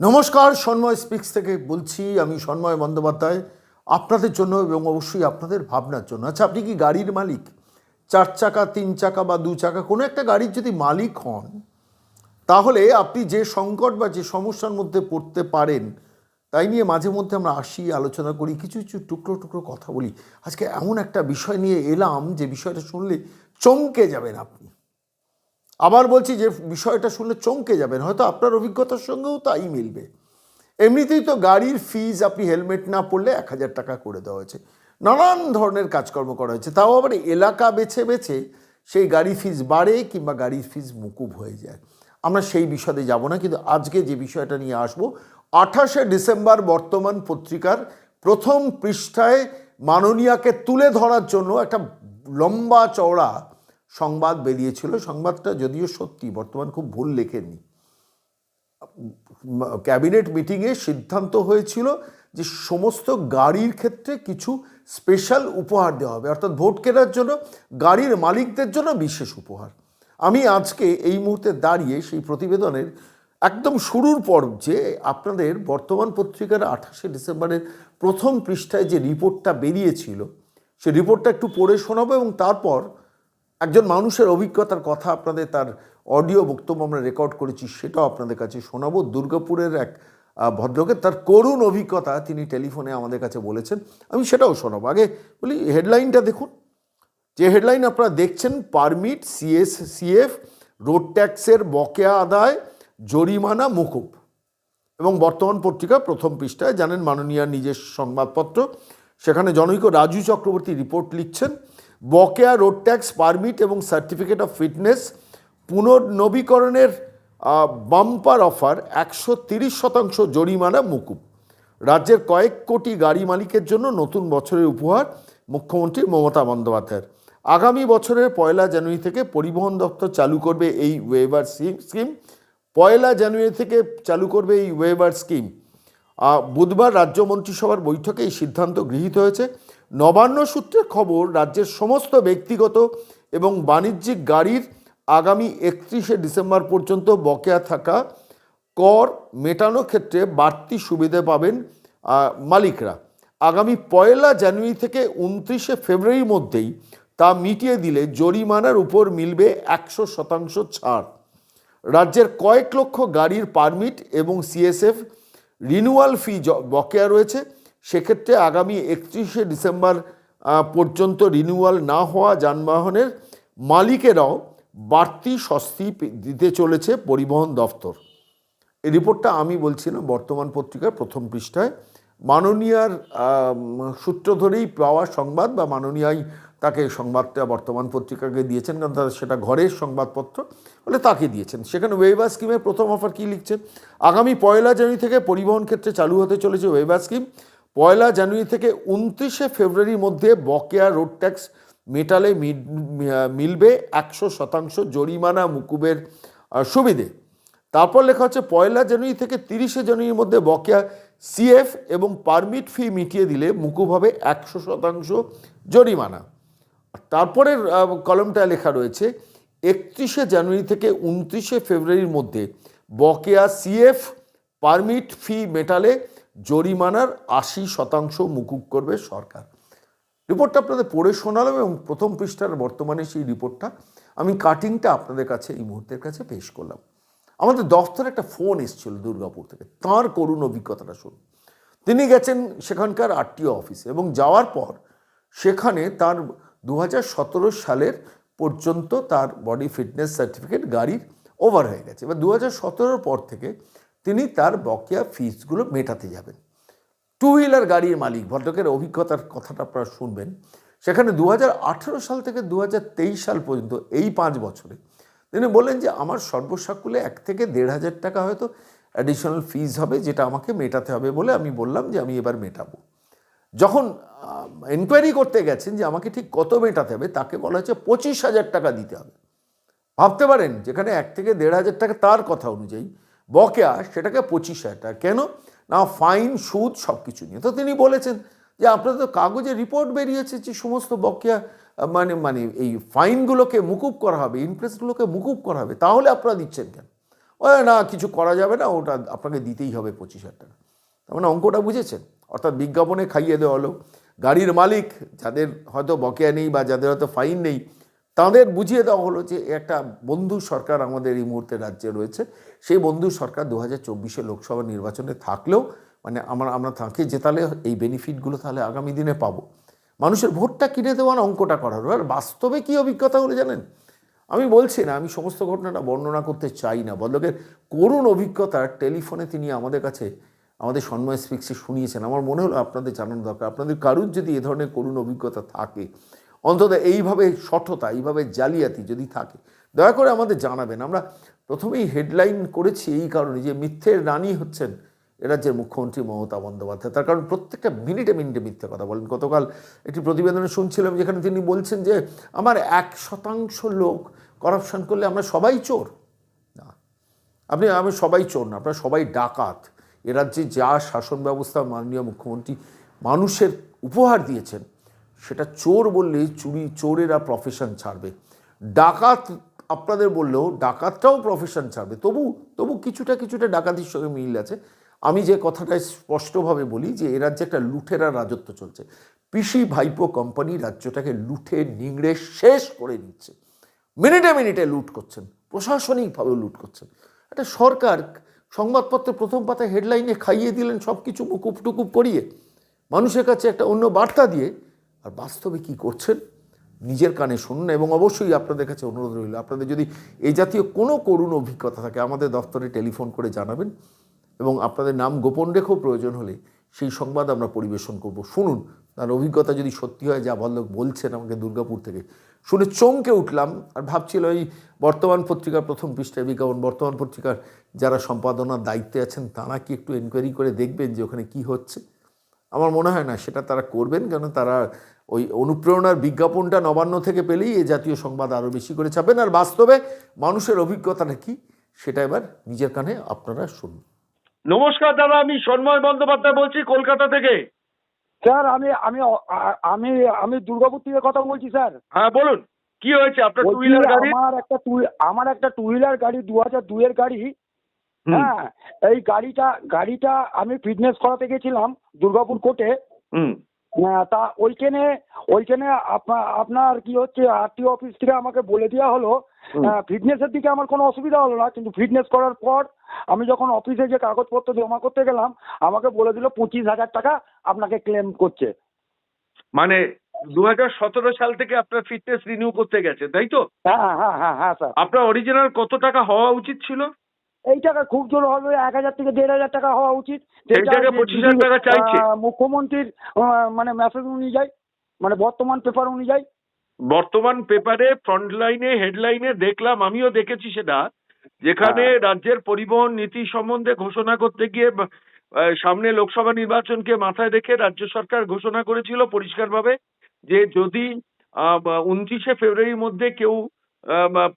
নমস্কার, সন্ময় স্পিক্স থেকে বলছি আমি সন্ময় বন্দ্যোপাধ্যায়, আপনাদের জন্য এবং অবশ্যই আপনাদের ভাবনার জন্য। আচ্ছা আপনি কি গাড়ির মালিক? চার চাকা, তিন চাকা বা দু চাকা, কোনো একটা গাড়ির যদি মালিক হন, তাহলে আপনি যে সংকট বা যে সমস্যার মধ্যে পড়তে পারেন, তাই নিয়ে মাঝে মধ্যে আমরা আসি, আলোচনা করি, কিছু কিছু টুকরো টুকরো কথা বলি। আজকে এমন একটা বিষয় নিয়ে এলাম, যে বিষয়টা শুনলে চমকে যাবেন আপনি। আবার বলছি যে বিষয়টা শুনলে চমকে যাবেন, হয়তো আপনার অভিজ্ঞতার সঙ্গেও তাই মিলবে। এমনিতেই তো গাড়ির ফিজ আপনি হেলমেট না পড়লে এক হাজার টাকা করে দেওয়া হয়েছে। নানান ধরনের কাজকর্ম করা হয়েছে, তাও আবার এলাকা বেছে বেছে সেই গাড়ি ফিজ বাড়ে কিংবা গাড়ির ফিজ মুকুব হয়ে যায়। আমরা সেই বিষয়ে যাব না, কিন্তু আজকে যে বিষয়টা নিয়ে আসব, আঠাশে ডিসেম্বর বর্তমান পত্রিকার প্রথম পৃষ্ঠায় মাননীয়াকে তুলে ধরার জন্য একটা লম্বা চওড়া সংবাদ বেরিয়েছিল। সংবাদটা যদিও সত্যি, বর্তমান খুব ভুল লেখেননি। ক্যাবিনেট মিটিংয়ে সিদ্ধান্ত হয়েছিল যে সমস্ত গাড়ির ক্ষেত্রে কিছু স্পেশাল উপহার দেওয়া হবে। অর্থাৎ ভোট কেনার জন্য গাড়ির মালিকদের জন্য বিশেষ উপহার। আমি আজকে এই মুহূর্তে দাঁড়িয়ে সেই প্রতিবেদনের একদম শুরুর পর যে আপনাদের বর্তমান পত্রিকার আঠাশে ডিসেম্বরের প্রথম পৃষ্ঠায় যে রিপোর্টটা বেরিয়েছিল সেই রিপোর্টটা একটু পড়ে শোনাবো এবং তারপর একজন মানুষের অভিজ্ঞতার কথা আপনাদের তার অডিও বক্তব্য আমরা রেকর্ড করেছি সেটাও আপনাদের কাছে শোনাবো। দুর্গাপুরের এক আহ, ভদ্রলোকের তার করুণ অভিজ্ঞতা তিনি টেলিফোনে আমাদের কাছে বলেছেন আমি সেটাও শোনাবো। আগে বলি হেডলাইনটা দেখুন। যে হেডলাইন আপনারা দেখছেন পারমিট সিএস সিএফ রোড ট্যাক্সের বকেয়া আদায় জরিমানা মুকুব। এবং বর্তমান পত্রিকা প্রথম পৃষ্ঠায় জানেন মাননীয় নিজের সংবাদপত্র। সেখানে জনৈক রাজু চক্রবর্তী রিপোর্ট লিখছেন বকেয়া রোড ট্যাক্স পারমিট এবং সার্টিফিকেট অফ ফিটনেস পুনর্নবীকরণের বাম্পার অফার একশো তিরিশ শতাংশ জরিমানা মুকুব। রাজ্যের কয়েক কোটি গাড়ি মালিকের জন্য নতুন বছরের উপহার মুখ্যমন্ত্রী মমতা বন্দ্যোপাধ্যায়ের। আগামী বছরের পয়লা জানুয়ারি থেকে পরিবহন দপ্তর চালু করবে এই ওয়েবার স্কিম। পয়লা জানুয়ারি থেকে চালু করবে এই ওয়েবার স্কিম। বুধবার রাজ্য মন্ত্রিসভার বৈঠকে এই সিদ্ধান্ত গৃহীত হয়েছে। নবান্ন সূত্রের খবর, রাজ্যের সমস্ত ব্যক্তিগত এবং বাণিজ্যিক গাড়ির আগামী একত্রিশে ডিসেম্বর পর্যন্ত বকেয়া থাকা কর মেটানোর ক্ষেত্রে বাড়তি সুবিধে পাবেন মালিকরা। আগামী পয়লা জানুয়ারি থেকে উনত্রিশে ফেব্রুয়ারির মধ্যেই তা মিটিয়ে দিলে জরিমানার উপর মিলবে একশো শতাংশ ছাড়। রাজ্যের কয়েক লক্ষ গাড়ির পারমিট এবং সিএসএফ রিনুয়াল ফি বকেয়া রয়েছে। সেক্ষেত্রে আগামী একত্রিশে ডিসেম্বর পর্যন্ত রিনিউয়াল না হওয়া যানবাহনের মালিকেরাও বাড়তি স্বস্তি দিতে চলেছে পরিবহন দফতর। এই রিপোর্টটা আমি বলছিলাম বর্তমান পত্রিকার প্রথম পৃষ্ঠায়। মাননীয়ার সূত্র ধরেই পাওয়া সংবাদ বা মাননীয়াই তাকে সংবাদটা বর্তমান পত্রিকাকে দিয়েছেন কারণ তার সেটা ঘরের সংবাদপত্র বলে তাকে দিয়েছেন। সেখানে ওয়েবার স্কিমের প্রথম অফার কী লিখছেন আগামী পয়লা জানুয়ারি থেকে পরিবহন ক্ষেত্রে চালু হতে চলেছে ওয়েবার স্কিম পয়লা জানুয়ারি থেকে উনত্রিশে ফেব্রুয়ারির মধ্যে বকেয়া রোড ট্যাক্স মেটালে মিল- মিলবে একশো শতাংশ জরিমানা মুকুবের সুবিধে। তারপর লেখা হচ্ছে, পয়লা জানুয়ারি থেকে তিরিশে জানুয়ারির মধ্যে বকেয়া সিএফ এবং পারমিট ফি মিটিয়ে দিলে মুকুব হবে একশো শতাংশ জরিমানা। তারপরের কলমটা লেখা রয়েছে, একত্রিশে জানুয়ারি থেকে উনত্রিশে ফেব্রুয়ারির মধ্যে বকেয়া সিএফ, পারমিট ফি মেটালে জরিমানার আশি শতাংশ মুকুব করবে সরকার। রিপোর্টটা আপনাদের পড়ে শোনালাম এবং প্রথম পৃষ্ঠার বর্তমানে সেই রিপোর্টটা আমি কাটিংটা আপনাদের কাছে এই মুহূর্তের কাছে পেশ করলাম। আমাদের দফতরে একটা ফোন এসেছিল দুর্গাপুর থেকে, তাঁর করুণ অভিজ্ঞতাটা শুনুন। তিনি গেছেন সেখানকার আরটিও অফিসে এবং যাওয়ার পর সেখানে তার দু হাজার সতেরো সালের পর্যন্ত তার বডি ফিটনেস সার্টিফিকেট গাড়ির ওভার হয়ে গেছে। এবার দু হাজার পর থেকে তিনি তার বকেয়া ফিসগুলো মেটাতে যাবেন। টু হুইলার গাড়ির মালিক, ভদ্রকের অভিজ্ঞতার কথাটা আপনারা শুনবেন। সেখানে দু হাজার আঠেরো সাল থেকে দু হাজার তেইশ সাল পর্যন্ত এই পাঁচ বছরে তিনি বললেন যে, আমার সর্বসাকুলে এক থেকে দেড় হাজার টাকা হয়তো অ্যাডিশনাল ফিজ হবে, যেটা আমাকে মেটাতে হবে বলে আমি বললাম যে, আমি এবার মেটাবো। যখন এনকোয়ারি করতে গেছেন যে, আমাকে ঠিক কত মেটাতে হবে? তাকে বলা হচ্ছে পঁচিশ হাজার টাকা দিতে হবে। ভাবতে পারেন, যেখানে এক থেকে দেড় হাজার টাকা তার কথা অনুযায়ী বকেয়া সেটাকে পঁচিশ হাজার টাকা। কেন? না, ফাইন, সুদ সব কিছু নিয়ে। তো তিনি বলেছেন যে আপনাদের তো কাগজে রিপোর্ট বেরিয়েছে যে সমস্ত বকেয়া মানে মানে এই ফাইনগুলোকে মুকুব করা হবে ইন্টারেস্টগুলোকে মুকুব করা হবে, তাহলে আপনারা দিচ্ছেন কেন? ও না, কিছু করা যাবে না, ওটা আপনাকে দিতেই হবে পঁচিশ হাজার টাকা। তার মানে অঙ্কটা বুঝেছেন? অর্থাৎ বিজ্ঞাপনে খাইয়ে দেওয়া হলো। গাড়ির মালিক, যাদের হয়তো বকেয়া নেই বা যাদের হয়তো ফাইন নেই তাদের বুঝিয়ে দেওয়া হলো যে একটা বন্ধু সরকার আমাদের এই মুহূর্তে রাজ্যে রয়েছে। সেই বন্ধু সরকার দু হাজার চব্বিশে লোকসভা নির্বাচনে থাকলেও মানে আমরা আমরা তাকে জেতালে এই বেনিফিটগুলো তাহলে আগামী দিনে পাবো। মানুষের ভোটটা কিনে দেওয়ার অঙ্কটা করার আর বাস্তবে কী অভিজ্ঞতা হলো জানেন? আমি বলছি না, আমি সমস্ত ঘটনাটা বর্ণনা করতে চাই না। বদলকের করুণ অভিজ্ঞতা টেলিফোনে তিনি আমাদের কাছে, আমাদের সন্ময় স্পিক্সে শুনিয়েছেন। আমার মনে হলো আপনাদের জানানো দরকার। আপনাদের কারুর যদি এ ধরনের করুণ অভিজ্ঞতা থাকে অন্তত এইভাবে সঠতা, এইভাবে জালিয়াতি যদি থাকে, দয়া করে আমাদের জানাবেন। আমরা প্রথমেই হেডলাইন করেছি এই কারণে যে মিথ্যের রানী হচ্ছেন রাজ্যের মুখ্যমন্ত্রী মমতা বন্দ্যোপাধ্যায়। তার কারণ প্রত্যেকটা মিনিটে মিনিটে মিথ্যে কথা বলেন। গতকাল একটি প্রতিবেদনে শুনছিলাম যেখানে তিনি বলছেন যে, আমার এক শতাংশ লোক করাপশন করলে আমরা সবাই চোর। না, আপনি, আমি সবাই চোর না, আপনারা সবাই ডাকাত। এ রাজ্যে যা শাসন ব্যবস্থা মাননীয় মুখ্যমন্ত্রী মানুষের উপহার দিয়েছেন সেটা চোর বললে চুরি, চোরেরা প্রফেশন ছাড়বে। ডাকাত আপনাদের বললেও ডাকাতটাও প্রফেশন ছাড়বে। তবু তবু কিছুটা কিছুটা ডাকাতির সঙ্গে মিল আছে। আমি যে কথাটা স্পষ্টভাবে বলি যে এ রাজ্যে একটা লুঠেরা রাজত্ব চলছে। পিসি ভাইপো কোম্পানি রাজ্যটাকে লুঠে, নিংড়ে শেষ করে নিচ্ছে। মিনিটে মিনিটে লুট করছেন। প্রশাসনিকভাবে লুট করছেন। একটা সরকার সংবাদপত্রের প্রথম পাতায় হেডলাইনে খাইয়ে দিলেন সব কিছু মুকুপ টুকুপ করিয়ে। মানুষের কাছে একটা অন্য বার্তা দিয়ে আর বাস্তবে কি করছেন, নিজের কানে শুনুন এবং অবশ্যই আপনাদের কাছে অনুরোধ রইল, আপনাদের যদি এই জাতীয় কোনো করুণ অভিজ্ঞতা থাকে, আমাদের দপ্তরে টেলিফোন করে জানাবেন এবং আপনাদের নাম গোপন রেখেও প্রয়োজন হলে সেই সংবাদ আমরা পরিবেশন করব। শুনুন, তার অভিজ্ঞতা যদি সত্যি হয়, যা ভদ্রলোক বলছেন আমাকে দুর্গাপুর থেকে। শুনে চমকে উঠলাম আর ভাবছিল এই বর্তমান পত্রিকার প্রথম পৃষ্ঠায়, বিজ্ঞাপন, বর্তমান পত্রিকার যারা সম্পাদনার দায়িত্বে আছেন, তারা কি একটু এনকোয়ারি করে দেখবেন যে ওখানে কি হচ্ছে। আমার মনে হয় না সেটা তারা করবেন কেন তারা ওই অনুপ্রেরণার বিজ্ঞাপনটা নবান্ন থেকে পেলেই এই জাতীয় সংবাদ আরও বেশি করে ছাপেন আর বাস্তবে মানুষের অভিজ্ঞতাটা কি সেটা এবার নিজের কানে আপনারা শুনুন নমস্কার দাদা আমি সন্ময় বন্দ্যোপাধ্যায় বলছি কলকাতা থেকে। স্যার আমি আমি আমি আমি দুর্গাপুর থেকে কথা বলছি স্যার। হ্যাঁ বলুন কি হয়েছে আপনার টু হুইলার গাড়ি আমার একটা টু আমার একটা টু হুইলার গাড়ি দু হাজার দুইয়ের গাড়ি হ্যাঁ এই গাড়িটা গাড়িটা আমি ফিটনেস করাতে গেছিলাম দুর্গাপুর কোর্টে। হুম। আহ, তা ওইখানে ওইখানে আপনার কি হচ্ছে আরটিও অফিস থেকে আমাকে বলে দেওয়া হলো ফিটনেসের দিকে আমার কোনো অসুবিধা হলো না কিন্তু ফিটনেস করার পর আমি যখন অফিসে যে কাগজপত্র জমা করতে গেলাম আমাকে বলে দিল পঁচিশ হাজার টাকা আপনাকে ক্লেম করছে। মানে দু সতেরো সাল থেকে আপনার ফিটনেস রিনিউ করতে গেছে তাই তো? হ্যাঁ হ্যাঁ হ্যাঁ হ্যাঁ স্যার। আপনার অরিজিনাল কত টাকা হওয়া উচিত ছিল? এই টাকা খুব জোর হবে এক হাজার থেকে দেড় হাজার টাকা হওয়া উচিত। সেই জায়গায় 25,000 টাকা চাইছে। আহ, মুখ্যমন্ত্রীর মানে মেসেজ অনুযায়ী মানে বর্তমান পেপার অনুযায়ী। বর্তমান পেপারে ফ্রন্ট লাইনে হেডলাইনে দেখলাম আমিও দেখেছি সেটা যেখানে রাজ্যের পরিবহন নীতি সম্বন্ধে ঘোষণা করতে গিয়ে সামনে লোকসভা নির্বাচনকে মাথায় রেখে রাজ্য সরকার ঘোষণা করেছিল পরিষ্কারভাবে যে যদি উনত্রিশে ফেব্রুয়ারির মধ্যে কেউ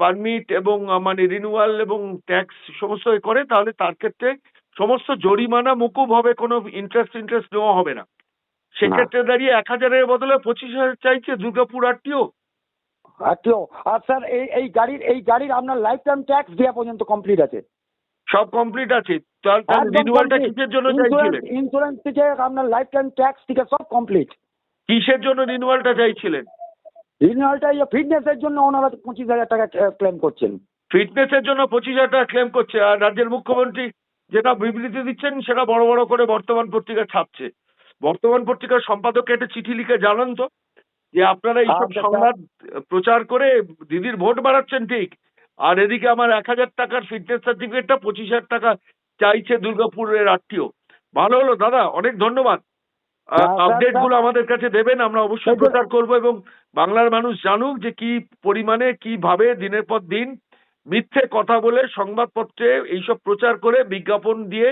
পারমিট এবং মানে রিনিউয়াল এবং ট্যাক্স সমস্ত করে তাহলে তার ক্ষেত্রে সমস্ত জরিমানা মুকুব হবে কোনো ইন্টারেস্ট ইন্টারেস্ট নেওয়া হবে না। সেক্ষেত্রে দাঁড়িয়ে এক হাজারের বদলে পঁচিশ হাজার চাইছে দুর্গাপুর আরটিও। আচ্ছা আর স্যার এই এই গাড়ির এই গাড়ির আপনার লাইফ টাইম ট্যাক্স দেওয়া পর্যন্ত কমপ্লিট আছে? সব কমপ্লিট আছে। তার রিনিউয়ালটা কিসের জন্য চাইছিলেন? ইন্স্যুরেন্স থেকে আপনার লাইফ টাইম ট্যাক্স থেকে সব কমপ্লিট কিসের জন্য রিনিউয়ালটা চাইছিলেন? রিনিউয়ালটা ফিটনেসের জন্য ওনারা পঁচিশ হাজার টাকা ক্লেম করছেন। ফিটনেসের জন্য পঁচিশ হাজার টাকা ক্লেম করছে আর রাজ্যের মুখ্যমন্ত্রী যেটা বিবৃতি দিচ্ছেন সেটা বড় বড় করে বর্তমান পত্রিকা ছাপছে। বর্তমান পত্রিকার সম্পাদককে একটা চিঠি লিখে জানান তো যে আপনারা এইসব আচ্ছা, সংবাদ প্রচার করে দিদির ভোট বাড়াচ্ছেন ঠিক আর এদিকে আমার এক হাজার টাকার ফিটনেস সার্টিফিকেটটা পঁচিশ হাজার টাকা চাইছে দুর্গাপুরের আত্মীয়। ভালো হলো দাদা অনেক ধন্যবাদ। আপডেটগুলো আমাদের কাছে দেবেন আমরা অবশ্যই প্রচার করব এবং বাংলার মানুষ জানুক যে কি পরিমাণে কীভাবে দিনের পর দিন মিথ্যে কথা বলে সংবাদপত্রে এইসব প্রচার করে বিজ্ঞাপন দিয়ে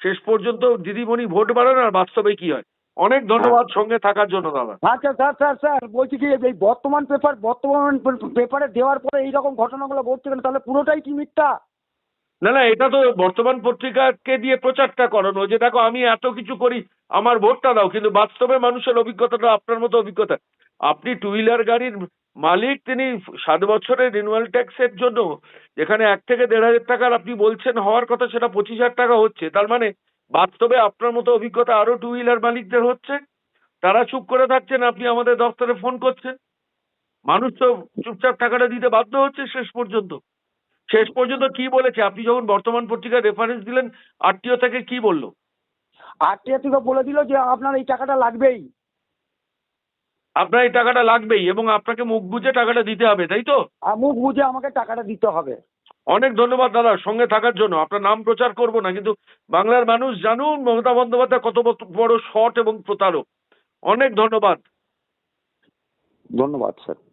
শেষ পর্যন্ত দিদিমণি ভোট বাড়ান আর বাস্তবে কি হয়। অনেক ধন্যবাদ সঙ্গে থাকার জন্য দাদা। আচ্ছা স্যার স্যার স্যার বলছি কি এই বর্তমান পেপার বর্তমান পেপারে দেওয়ার পরে এইরকম ঘটনাগুলো ঘটছে কেন? তাহলে পুরোটাই কি মিথ্যা? না না এটা তো বর্তমান পত্রিকাকে দিয়ে প্রচারটা করানো। যে দেখো আমি এত কিছু করি আমার ভোটটা দাও, কিন্তু বাস্তবে মানুষের অভিজ্ঞতাটা আপনার মতো অভিজ্ঞতা। আপনি টু হুইলার গাড়ির মালিক, তিনি সাত বছরের রিনুয়াল ট্যাক্সের জন্য, যেখানে এক থেকে দেড় হাজার টাকার আপনি বলছেন হওয়ার কথা, সেটা পঁচিশ হাজার টাকা হচ্ছে। তার মানে বাস্তবে আপনার মতো অভিজ্ঞতা আরও টু হুইলার মালিকদের হচ্ছে? তারা চুপ করে থাকছেন, আপনি আমাদের দপ্তরে ফোন করছেন? মানুষ তো চুপচাপ টাকাটা দিতে বাধ্য হচ্ছে শেষ পর্যন্ত। শেষ পর্যন্ত কি বলেছে? আপনি যখন বর্তমান পত্রিকায় রেফারেন্স দিলেন, আরটিও থেকে কি বলল? আরটিআ থেকে বলে দিল যে আপনার এই টাকাটা লাগবেই। আপনার এই টাকাটা লাগবেই এবং আপনাকে মুখ বুঝে টাকাটা দিতে হবে তাই তো? মুখ বুঝে আমাকে টাকাটা দিতে হবে। অনেক ধন্যবাদ দাদা সঙ্গে থাকার জন্য। আপনার নাম প্রচার করব না কিন্তু বাংলার মানুষ জানুন মমতা বন্দ্যোপাধ্যায় কত বড় শট এবং প্রতারক। অনেক ধন্যবাদ। ধন্যবাদ স্যার।